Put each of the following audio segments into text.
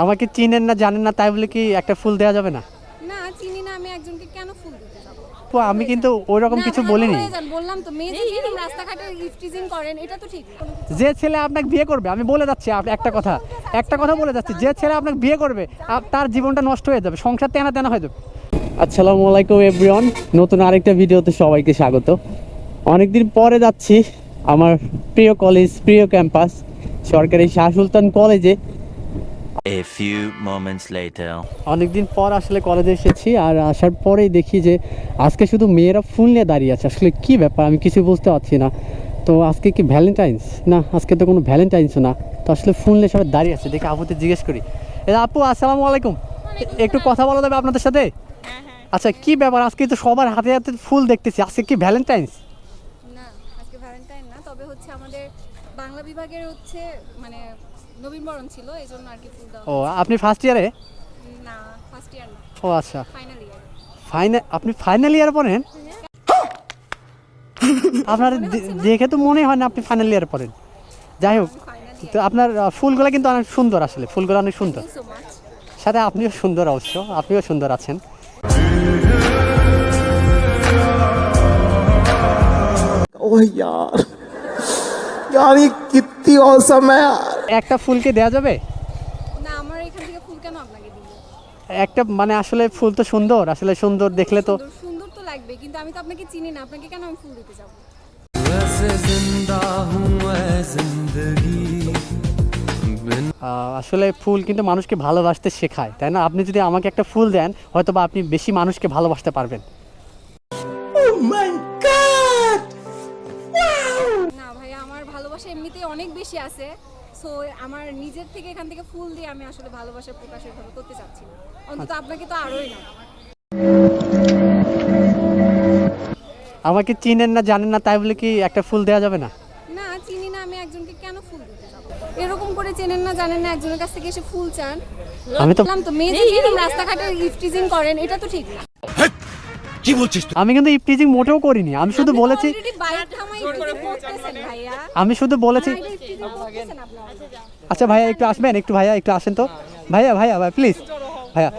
আমাকে চিনেন না জানেন না তাই বলে কি একটা ফুল দেওয়া যাবে না? না চিনি না আমি একজনকে কেন ফুল দিতে যাব? আপু আমি কিন্তু ওই রকম কিছু বলিনি। বললাম তো মেয়ে যদি রাস্তাঘাটে ইফটিজিং করেন এটা তো ঠিক যে ছেলে আপনাকে বিয়ে করবে আমি বলে যাচ্ছি একটা কথা একটা কথা বলে যাচ্ছি। যে ছেলে আপনাকে বিয়ে করবে তার জীবনটা নষ্ট হয়ে যাবে সংসার তেনা তেনা হয়ে যাবে। আসসালামু আলাইকুম এভরিওয়ান নতুন আরেকটা ভিডিওতে সবাইকে স্বাগত। অনেকদিন পরে যাচ্ছি আমার প্রিয় কলেজ প্রিয় ক্যাম্পাস সরকারি শাহ সুলতান কলেজে A few moments later. অনেকদিন পর আসলে কলেজে এসেছি আর আসার পরেই দেখি যে আজকে শুধু মেয়েরা ফুল নিয়ে দাঁড়িয়ে আছে। আসলে কি ব্যাপার? আমি কিছু বুঝতে পারছি না। তো আজকে কি ভ্যালেন্টাইন্স না আজকে তো কোনো ভ্যালেন্টাইন্সও না। তো আসলে ফুল নিয়ে সবাই দাঁড়িয়ে আছে। দেখে আপুতে জিজ্ঞেস করি। আপু আসসালামু আলাইকুম। একটু কথা বলা যাবে আপনাদের সাথে? আচ্ছা কি ব্যাপার? আজকে তো সবার হাতে হাতে ফুল দেখতেছি। আজকে কি ভ্যালেন্টাইন্স না আজকে ভ্যালেন্টাইন না। তবে হচ্ছে আমাদের বাংলা বিভাগের হচ্ছে মানে নবীনবরণ ছিল এই জন্য আর কি ফুল দেওয়া ও আপনি ফার্স্ট ইয়ারে না ফার্স্ট ইয়ার না ও আচ্ছা ফাইনাল ইয়ার ফাইনাল আপনি ফাইনাল ইয়ার পড়েন আপনার দে- দেখে তো মনে হয় না আপনি ফাইনাল ইয়ার পড়েন যাই হোক ফাইনাল তো আপনার আহ, ফুলগুলো কিন্তু অনেক সুন্দর আসলে ফুলগুলো অনেক সুন্দর সো মাচ সাথে আপনিও সুন্দর অবশ্য আপনিও সুন্দর আছেন ओह यार यार ये कितनी औसम है यार একটা ফুলকে দেওয়া যাবে? না আমার এখান থেকে ফুল কেন আপনাকে দিব? একটা মানে আসলে ফুল তো সুন্দর আসলে সুন্দর দেখলে তো সুন্দর তো লাগবে কিন্তু আমি তো আপনাকে চিনি না আপনাকে কেন আমি ফুল দিতে যাব? আসলে ফুল কিন্তু মানুষকে ভালোবাসতে শেখায় তাই না? আপনি যদি আমাকে একটা ফুল দেন হয়তো বা আপনি বেশি মানুষকে ভালোবাসতে পারবেন। না ভাই আমার ভালোবাসা এমনিতেই অনেক বেশি আছে। সো আমার নিজের থেকে এখান থেকে ফুল দিয়ে আমি আসলে ভালোবাসার প্রকাশ ওইভাবে করতে চাচ্ছি না। অন্তত আপনাকে তো আরোই না। আমাকে চিনেন না জানেন না তাই বলে কি একটা ফুল দেওয়া যাবে না? না চিনি না আমি একজনকে কেন ফুল দিতে যাব? এরকম করে চেনেন না জানেন না একজনের কাছ থেকে এসে ফুল চান? আমি তো বললাম তো মেয়ে রাস্তাঘাটে ইফটিজিং করেন এটা তো ঠিক না। আমি কিন্তু ইপটিজিং মোটেও করিনি। আমি শুধু বলেছি ভাইয়া। আমি শুধু বলেছি আপনারা। আচ্ছা ভাইয়া একটু আসবেন একটু ভাইয়া একটু আসেন তো। ভাইয়া ভাইয়া ভাই প্লিজ ভাইয়া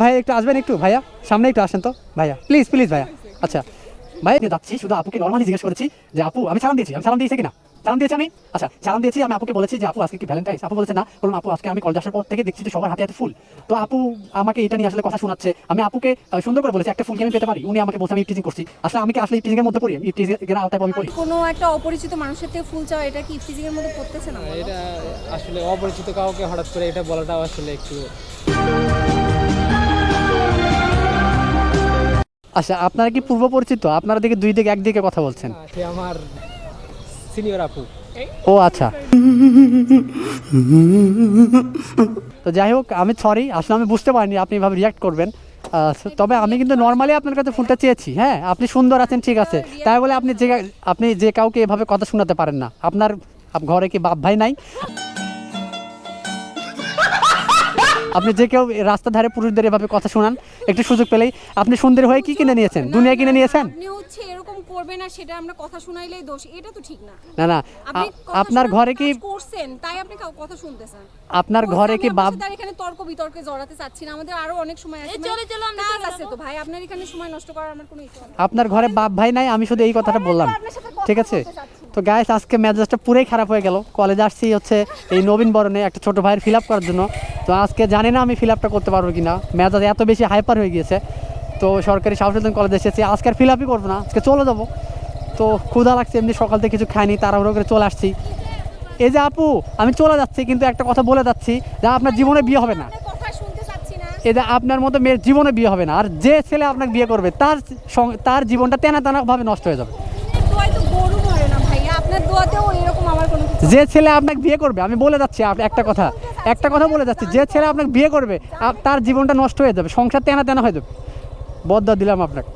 ভাইয়া একটু আসবেন একটু ভাইয়া। সামনে একটু আসেন তো ভাইয়া। প্লিজ প্লিজ ভাইয়া। আচ্ছা ভাইয়া যাচ্ছি শুধু আপুকে নর্মালি জিজ্ঞেস করেছি যে আপু আমি সালাম দিয়েছি আমি সালাম দিয়েছি কিনা? সালাম দিয়েছি আমি? আচ্ছা সালাম দিয়েছি আমি আপুকে বলেছি যে আপু আজকে কি ভ্যালেন্টাইন্স আপু বলেছে না। বলুন আপু আজকে আমি কলেজ আসার পর থেকে দেখছি যে সবার হাতে হাতে ফুল। তো আপু আমাকে এটা নিয়ে আসলে কথা শোনাচ্ছে। আমি আপুকে সুন্দর করে বলেছি একটা ফুল কি আমি পেতে পারি? উনি আমাকে বলছে আমি ইপটিজিং করছি। আসলে আমি কি আসলে ইপটিজিং এর মধ্যে পড়ি? ইপটিজিং এর আওতায় আমি পড়ি। কোনো একটা অপরিচিত মানুষের থেকে ফুল চাওয়া এটা কি ইফটিজিং এর মধ্যে পড়তেছে না এটা আসলে অপরিচিত কাউকে হঠাৎ করে এটা বলাটাও আসলে একটু আচ্ছা আপনারা কি পূর্ব পরিচিত আপনারা দিকে দুই দিকে একদিকে কথা বলছেন। আমার সিনিয়র আপু। ও আচ্ছা। তো যাই হোক, আমি সরি আসলে আমি বুঝতে পারিনি আপনি এভাবে রিয়াক্ট করবেন। তবে আমি কিন্তু নর্মালি আপনার কাছে ফোনটা চেয়েছি হ্যাঁ? আপনি সুন্দর আছেন, ঠিক আছে। তাই বলে আপনি যে আপনি যে কাউকে এভাবে কথা শোনাতে পারেন না। আপনার ঘরে কি বাপ ভাই নাই? আপনি যে কেউ রাস্তা ধারে পুরুষদের এভাবে কথা শোনান একটু সুযোগ পেলেই। আপনি সুন্দর হয়ে কি কিনে নিয়েছেন? দুনিয়া কিনে নিয়েছেন? আপনি হচ্ছে এরকম করবেন আর সেটা আমরা কথা শোনাইলেই দোষ। এটা তো ঠিক না। না না আপনি কথা আপনার ঘরে কি কাজ করছেন তাই আপনি কাউ- কথা শুনতেছেন। আপনার ঘরে কি বাপ আর এখানে তর্ক বিতর্কে জড়াতে চাচ্ছি না। আমাদের আরও অনেক সময় আছে। চলে চলো কাজ আছে তো ভাই আপনার এখানে সময় নষ্ট করার আমার কোনো ইচ্ছা নেই। আপনার ঘরে বাপ ভাই নাই আমি শুধু এই কথাটা বললাম। ঠিক আছে? তো গায়েস আজকে মেজাজটা পুরোই খারাপ হয়ে গেল। কলেজে আসছি হচ্ছে এই নবীন বরণে একটা ছোট ভাইয়ের ফিল আপ করার জন্য। তো আজকে জানি না আমি ফিল আপটা করতে পারব কিনা। মেজাজ এত বেশি হাইপার হয়ে গিয়েছে। তো সরকারি শাহসুদ্দিন কলেজে এসেছি। আজকে আর ফিল আপই করব না। আজকে চলে যাব। তো ক্ষুধা লাগছে এমনি সকাল থেকে কিছু খাইনি তাড়াহুড়ো করে চলে আসছি। এই যে আপু আমি চলে যাচ্ছি কিন্তু একটা কথা বলে যাচ্ছি যে আপনার জীবনে বিয়ে হবে না। না। এই যে আপনার মতো মেয়ের জীবনে বিয়ে হবে না। আর যে ছেলে আপনাকে বিয়ে করবে তার তার জীবনটা তেনা তেনা ভাবে নষ্ট হয়ে যাবে আপনার দোয়ায় তো গরু মরে না ভাইয়া আপনার দোয়াতেও এরকম আমার কোনো কিছু যে ছেলে আপনাকে বিয়ে করবে, আমি বলে যাচ্ছি একটা কথা। একটা কথা বলে যাচ্ছি, যে ছেলে আপনাকে বিয়ে করবে তার জীবনটা নষ্ট হয়ে যাবে, সংসার তেনা তেনা হয়ে যাবে। বদ্ধ দিলাম আপনাকে।